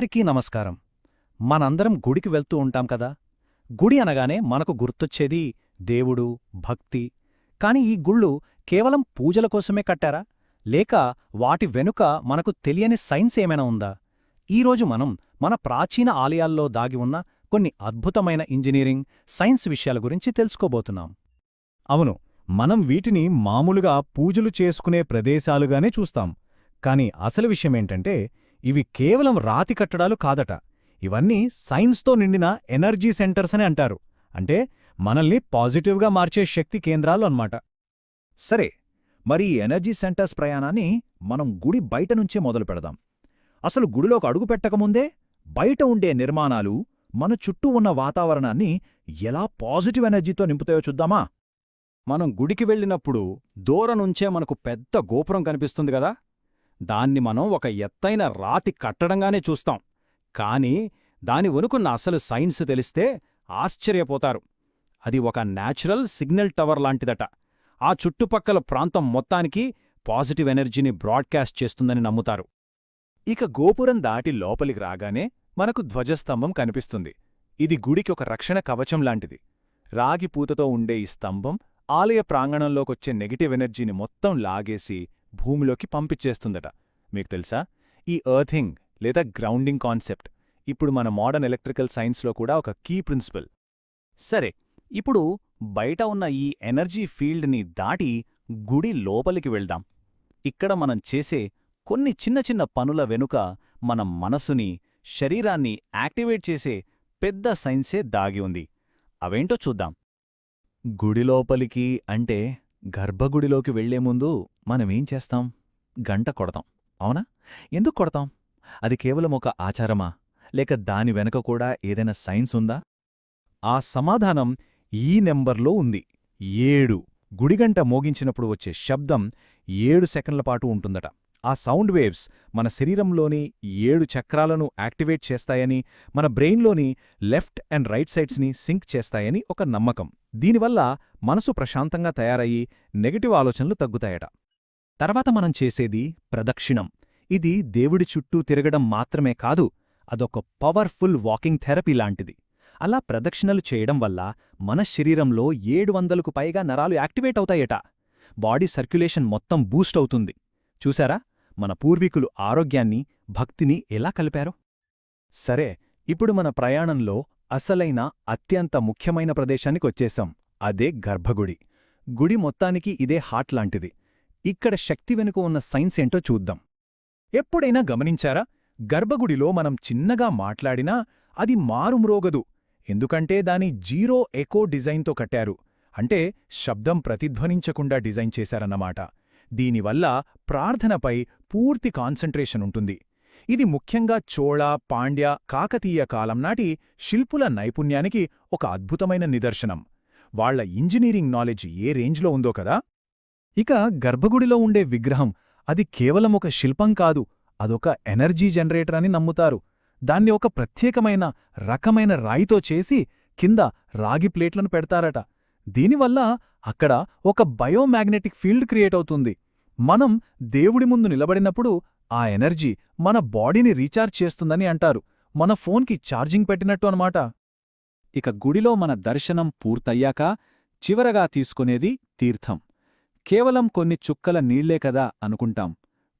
అందరికీ నమస్కారం. మనందరం గుడికి వెళ్తూ ఉంటాం కదా? గుడి అనగానే మనకు గుర్తొచ్చేది దేవుడు భక్తి. కాని ఈ గుళ్ళు కేవలం పూజల కోసమే కట్టారా? లేక వాటి వెనుక మనకు తెలియని సైన్స్ ఏమైనా ఉందా? ఈరోజు మనం మన ప్రాచీన ఆలయాల్లో దాగి ఉన్న కొన్ని అద్భుతమైన ఇంజనీరింగ్ సైన్స్ విషయాల గురించి తెలుసుకోబోతున్నాం. అవును మనం వీటిని మామూలుగా పూజలు చేసుకునే ప్రదేశాలుగానే చూస్తాం. కాని అసలు విషయమేంటంటే ఇవి కేవలం రాతి కట్టడాలు కాదట. ఇవన్నీ సైన్స్తో నిండిన ఎనర్జీ సెంటర్స్ అని అంటారు. అంటే మనల్ని పాజిటివ్గా మార్చే శక్తి కేంద్రాలు అన్నమాట. సరే మరి ఈ ఎనర్జీ సెంటర్స్ ప్రయాణాన్ని మనం గుడి బయట నుంచే మొదలు పెడదాం. అసలు గుడిలోకి అడుగుపెట్టకముందే బయట ఉండే నిర్మాణాలు మన చుట్టూ ఉన్న వాతావరణాన్ని ఎలా పాజిటివ్ ఎనర్జీతో నింపుతాయో చూద్దామా? మనం గుడికి వెళ్ళినప్పుడు దూరం నుంచే మనకు పెద్ద గోపురం కనిపిస్తుంది గదా దాన్ని మనం ఒక ఎత్తైన రాతి కట్టడంగానే చూస్తాం. కాని దాని వెనుకున్న అసలు సైన్స్ తెలిస్తే ఆశ్చర్యపోతారు. అది ఒక నేచురల్ సిగ్నల్ టవర్ లాంటిదట. ఆ చుట్టుపక్కల ప్రాంతం మొత్తానికి పాజిటివ్ ఎనర్జీని బ్రాడ్కాస్ట్ చేస్తుందని నమ్ముతారు. ఇక గోపురం దాటి లోపలికి రాగానే మనకు ధ్వజస్తంభం కనిపిస్తుంది. ఇది గుడికి ఒక రక్షణ కవచం లాంటిది. రాగి పూతతో ఉండే ఈ స్తంభం ఆలయ ప్రాంగణంలోకొచ్చే నెగిటివ్ ఎనర్జీని మొత్తం లాగేసి భూమిలోకి పంపించేస్తుందట. మీకు తెలుసా? ఈ ఎర్థింగ్ లేదా గ్రౌండింగ్ కాన్సెప్ట్ ఇప్పుడు మన మోడర్న్ ఎలక్ట్రికల్ సైన్స్లో కూడా ఒక కీ ప్రిన్సిపల్. సరే ఇప్పుడు బయట ఉన్న ఈ ఎనర్జీ ఫీల్డ్ని దాటి గుడి లోపలికి వెళ్దాం. ఇక్కడ మనం చేసే కొన్ని చిన్న చిన్న పనుల వెనుక మన మనసుని శరీరాన్ని యాక్టివేట్ చేసే పెద్ద సైన్సే దాగి ఉంది. అవేంటో చూద్దాం. గుడి లోపలికి అంటే గర్భగుడిలోకి వెళ్ళే ముందు మనమేం చేస్తాం? గంట కొడతాం. అవునా? ఎందుకు కొడతాం? అది కేవలం ఒక ఆచారమా? లేక దాని వెనక కూడా ఏదైనా సైన్స్ ఉందా? ఆ సమాధానం ఈ నెంబర్లో ఉంది. ఏడు. గుడిగంట మోగించినప్పుడు వచ్చే శబ్దం ఏడు సెకండ్ల పాటు ఉంటుందట. ఆ సౌండ్ వేవ్స్ మన శరీరంలోని ఏడు చక్రాలను యాక్టివేట్ చేస్తాయని మన బ్రెయిన్లోని లెఫ్ట్ అండ్ రైట్ సైడ్స్ని సింక్ చేస్తాయని ఒక నమ్మకం. దీనివల్ల మనసు ప్రశాంతంగా తయారయ్యి నెగటివ్ ఆలోచనలు తగ్గుతాయట. తర్వాత మనం చేసేది ప్రదక్షిణం. ఇది దేవుడి చుట్టూ తిరగడం మాత్రమే కాదు అదొక పవర్ఫుల్ వాకింగ్ థెరపీ లాంటిది. అలా ప్రదక్షిణలు చేయడం వల్ల మన శరీరంలో ఏడు వందలకు పైగా నరాలు యాక్టివేట్ అవుతాయట. బాడీ సర్క్యులేషన్ మొత్తం బూస్ట్ అవుతుంది. చూశారా మన పూర్వీకులు ఆరోగ్యాన్ని భక్తిని ఎలా కలిపారు? సరే ఇప్పుడు మన ప్రయాణంలో అసలైన అత్యంత ముఖ్యమైన ప్రదేశానికొచ్చేశాం. అదే గర్భగుడి. గుడి మొత్తానికి ఇదే హాట్ లాంటిది. ఇక్కడ శక్తి వెనుక ఉన్న సైన్స్ ఏంటో చూద్దాం. ఎప్పుడైనా గమనించారా? గర్భగుడిలో మనం చిన్నగా మాట్లాడినా అది మారుమ్రోగదు. ఎందుకంటే దాని జీరో ఎకో డిజైన్తో కట్టారు. అంటే శబ్దం ప్రతిధ్వనించకుండా డిజైన్ చేశారన్నమాట. దీనివల్ల ప్రార్థనపై పూర్తి కాన్సంట్రేషన్ ఉంటుంది. ఇది ముఖ్యంగా చోళ పాండ్య కాకతీయ కాలం నాటి శిల్పుల నైపుణ్యానికి ఒక అద్భుతమైన నిదర్శనం. వాళ్ళ ఇంజనీరింగ్ నాలెడ్జ్ ఏ రేంజ్లో ఉందో కదా? ఇక గర్భగుడిలో ఉండే విగ్రహం అది కేవలం ఒక శిల్పం కాదు అదొక ఎనర్జీ జనరేటర్ అని నమ్ముతారు. దాన్ని ఒక ప్రత్యేకమైన రకమైన రాయితో చేసి కింద రాగి ప్లేట్లను పెడతారట. దీనివల్ల అక్కడ ఒక బయోమాగ్నెటిక్ ఫీల్డ్ క్రియేట్ అవుతుంది. మనం దేవుడి ముందు నిలబడినప్పుడు ఆ ఎనర్జీ మన బాడీని రీఛార్జ్ చేస్తుందని అంటారు. మన ఫోన్కి ఛార్జింగ్ పెట్టినట్టు అనమాట ఇక గుడిలో మన దర్శనం పూర్తయ్యాక చివరగా తీసుకునేది తీర్థం. కేవలం కొన్ని చుక్కల నీళ్ళే కదా అనుకుంటాం.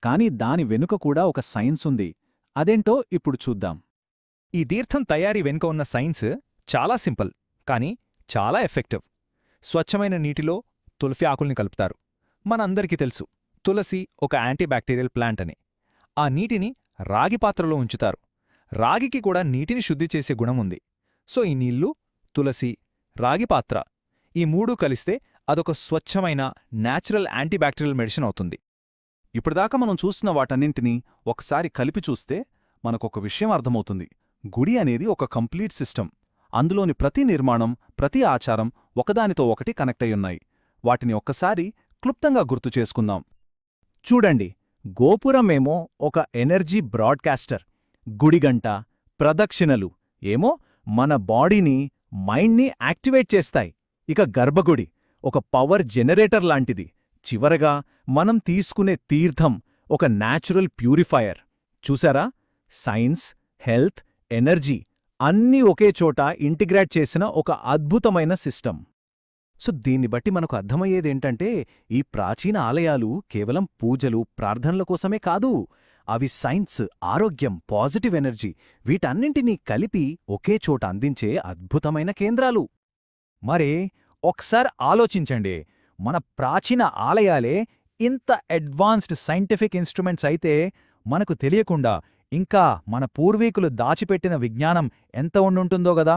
కాని దాని వెనుక కూడా ఒక సైన్స్ ఉంది. అదేంటో ఇప్పుడు చూద్దాం. ఈ తీర్థం తయారీ వెనుక ఉన్న సైన్స్ చాలా సింపుల్ కాని చాలా ఎఫెక్టివ్. స్వచ్ఛమైన నీటిలో తులసి ఆకుల్ని కలుపుతారు. మనందరికీ తెలుసు తులసి ఒక యాంటీబ్యాక్టీరియల్ ప్లాంట్ అని. ఆ నీటిని రాగి పాత్రలో ఉంచుతారు. రాగికి కూడా నీటిని శుద్ధి చేసే గుణం ఉంది. సో ఈ నీళ్ళు తులసి రాగి పాత్ర ఈ మూడూ కలిస్తే అదొక స్వచ్ఛమైన నేచురల్ యాంటీబ్యాక్టీరియల్ మెడిసిన్ అవుతుంది. ఇప్పటిదాకా మనం చూసిన వాటన్నింటినీ ఒకసారి కలిపి చూస్తే మనకొక విషయం అర్థమవుతుంది. గుడి అనేది ఒక కంప్లీట్ సిస్టమ్ అందులోని ప్రతి నిర్మాణం ప్రతి ఆచారం ఒకదానితో ఒకటి కనెక్ట్ అయ్యున్నాయి. వాటిని ఒక్కసారి క్లుప్తంగా గుర్తు చేసుకుందాం. చూడండి. గోపురమేమో ఒక ఎనర్జీ బ్రాడ్కాస్టర్ గుడిగంట ప్రదక్షిణలు ఏమో మన బాడీని మైండ్ని యాక్టివేట్ చేస్తాయి. ఇక గర్భగుడి ఒక పవర్ జనరేటర్ లాంటిది. చివరగా మనం తీసుకునే తీర్థం ఒక నాచురల్ ప్యూరిఫైయర్. చూసారా? సైన్స్ హెల్త్ ఎనర్జీ అన్నీ ఒకే చోట ఇంటిగ్రేట్ చేసిన ఒక అద్భుతమైన సిస్టమ్. సో దీన్ని బట్టి మనకు అర్థమయ్యేదేంటంటే ఈ ప్రాచీన ఆలయాలు కేవలం పూజలు ప్రార్థనల కోసమే కాదు అవి సైన్స్ ఆరోగ్యం పాజిటివ్ ఎనర్జీ వీటన్నింటినీ కలిపి ఒకే చోట అందించే అద్భుతమైన కేంద్రాలు. మరి ఒకసారి ఆలోచించండి. మన ప్రాచీన ఆలయాలే ఇంత అడ్వాన్స్డ్ సైంటిఫిక్ ఇన్స్ట్రుమెంట్స్ అయితే మనకు తెలియకుండా ఇంకా మన పూర్వీకులు దాచిపెట్టిన విజ్ఞానం ఎంత ఉండుంటుందో గదా